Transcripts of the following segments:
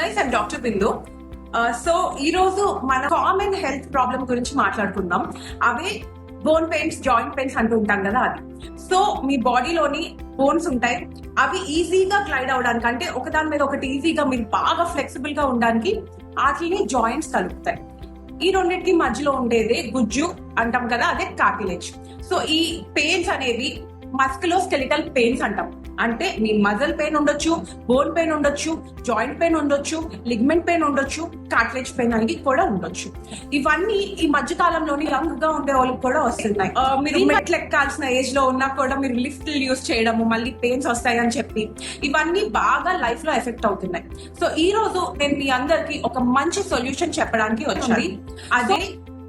Guys and doctor Bindu so ఈ రోజు మన కామన్ హెల్త్ ప్రాబ్లం గురించి మాట్లాడుకుందాం. అవే బోన్ పెయిన్స్ జాయింట్ పెయిన్స్ అంటూ ఉంటాం కదా అది. సో మీ బాడీలోని బోన్స్ ఉంటాయి. అవి ఈజీగా గ్లైడ్ అవడానికి అంటే ఒకదాని మీద ఒకటి ఈజీగా మీరు బాగా ఫ్లెక్సిబుల్గా ఉండడానికి వాటిని జాయింట్స్ కలుపుతాయి. ఈ రెండింటికి మధ్యలో ఉండేదే గుజ్జు అంటాం కదా అదే కాపిలేజ్ సో ఈ పెయిన్స్ అనేవి మస్కులో స్కెలిటల్ పెయిన్స్ అంటాం. అంటే మీ మజల్ పెయిన్ ఉండొచ్చు బోన్ పెయిన్ ఉండొచ్చు జాయింట్ పెయిన్ ఉండొచ్చు లిగ్మెంట్ పెయిన్ ఉండొచ్చు కార్టిలేజ్ పెయిన్ అనేది కూడా ఉండొచ్చు. ఇవన్నీ ఈ మధ్య కాలంలోని యంగ్గా ఉండే వాళ్ళకి కూడా వస్తున్నాయి. మీరు మెట్లు ఎక్కాల్సిన ఏజ్లో ఉన్నా కూడా మీరు లిఫ్ట్ యూస్ చేయడము మళ్ళీ పెయిన్స్ వస్తాయి అని చెప్పి ఇవన్నీ బాగా లైఫ్లో ఎఫెక్ట్ అవుతున్నాయి. సో ఈ రోజు నేను మీ అందరికి ఒక మంచి సొల్యూషన్ చెప్పడానికి వచ్చింది అదే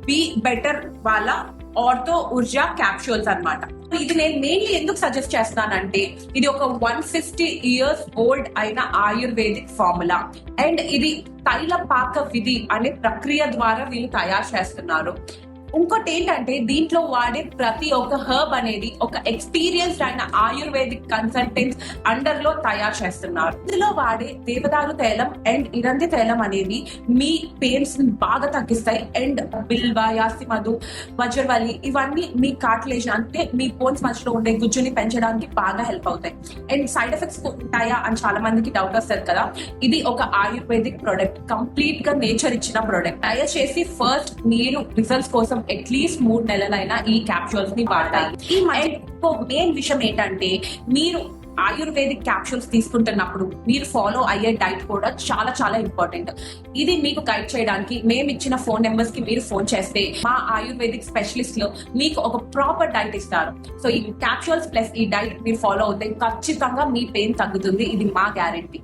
బి బెటర్ వాళ్ళ ఆర్థో ఉర్జా క్యాప్సూల్స్ అన్నమాట. ఇది నేను మెయిన్లీ ఎందుకు సజెస్ట్ చేస్తానంటే ఇది ఒక వన్ ఫిఫ్టీ ఇయర్స్ ఓల్డ్ అయిన ఆయుర్వేదిక్ ఫార్ములా అండ్ ఇది తైల పాక విధి అనే ప్రక్రియ ద్వారా వీళ్ళు తయారు చేస్తున్నారు. ఇంకోటి ఏంటంటే దీంట్లో వాడే ప్రతి ఒక్క హర్బ్ అనేది ఒక ఎక్స్పీరియన్స్డ్ అయిన ఆయుర్వేదిక్ కన్సల్టెంట్స్ అండర్లో తయారు చేస్తున్నారు. ఇందులో వాడే దేవదారు తైలం అండ్ ఇరంది తైలం అనేవి మీ పెయిన్స్ని బాగా తగ్గిస్తాయి. అండ్ బిల్వ యాసి మధు వజ్రవల్లి ఇవన్నీ మీ కార్టిలేజ్ అంటే మీ బోన్స్ మధ్యలో ఉండే గుజ్జుని పెంచడానికి బాగా హెల్ప్ అవుతాయి. అండ్ సైడ్ ఎఫెక్ట్స్ ఉంటాయా అని చాలా మందికి డౌట్ వస్తుంది కదా. ఇది ఒక ఆయుర్వేదిక్ ప్రోడక్ట్ కంప్లీట్గా నేచర్ ఇచ్చిన ప్రోడక్ట్ దయచేసి ఫస్ట్ మీరు రిజల్ట్స్ కోసం అట్లీస్ట్ మూడు నెలలైనా ఈ క్యాప్సూల్స్ని వాడాలి. ఈ మెయిన్ విషయం ఏంటంటే మీరు ఆయుర్వేదిక్ క్యాప్సూల్స్ తీసుకుంటున్నప్పుడు మీరు ఫాలో అయ్యే డైట్ కూడా చాలా చాలా ఇంపార్టెంట్ ఇది మీకు గైడ్ చేయడానికి మేము ఇచ్చిన ఫోన్ నెంబర్స్కి మీరు ఫోన్ చేస్తే మా ఆయుర్వేదిక్ స్పెషలిస్ట్లో మీకు ఒక ప్రాపర్ డైట్ ఇస్తారు. సో ఈ క్యాప్సూల్స్ ప్లస్ ఈ డైట్ మీరు ఫాలో అవుతే ఖచ్చితంగా మీ పెయిన్ తగ్గుతుంది. ఇది మా గ్యారంటీ